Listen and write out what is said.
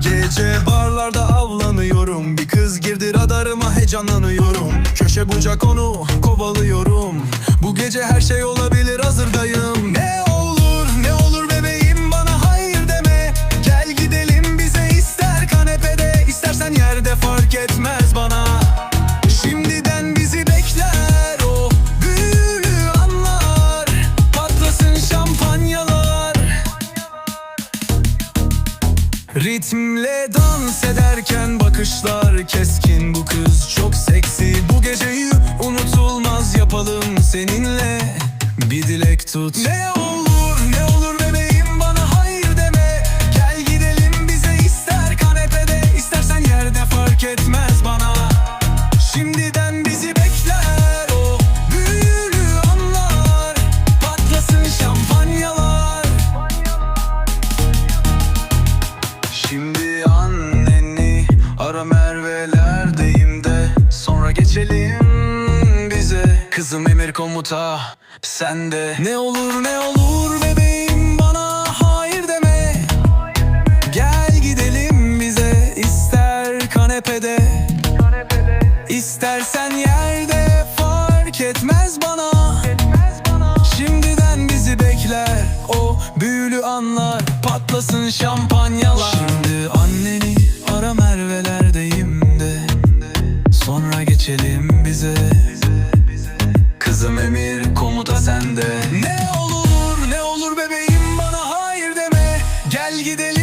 Gece barlarda avlanıyorum. Bir kız girdi radarıma heyecanlanıyorum. Köşe bucak onu kovalıyorum. Bu gece her şey olabilir hazırdayım Ritmle dans ederken bakışlar keskin. Bu kız çok seksi. Bu geceyi unutulmaz yapalım seninle. Bir dilek tut. Ne olur ara Merve'lerdeyim de. Sonra geçelim bize. Kızım emir komuta sende Ne olur ne olur bebeğim bana hayır deme. Gel gidelim bize ister kanepede. İstersen yerde fark etmez bana. Şimdiden bizi bekler o büyülü anlar. Patlasın şampanyalar. Şimdi anneni emir komuta sende. Ne olur ne olur bebeğim bana hayır deme. Gel gidelim.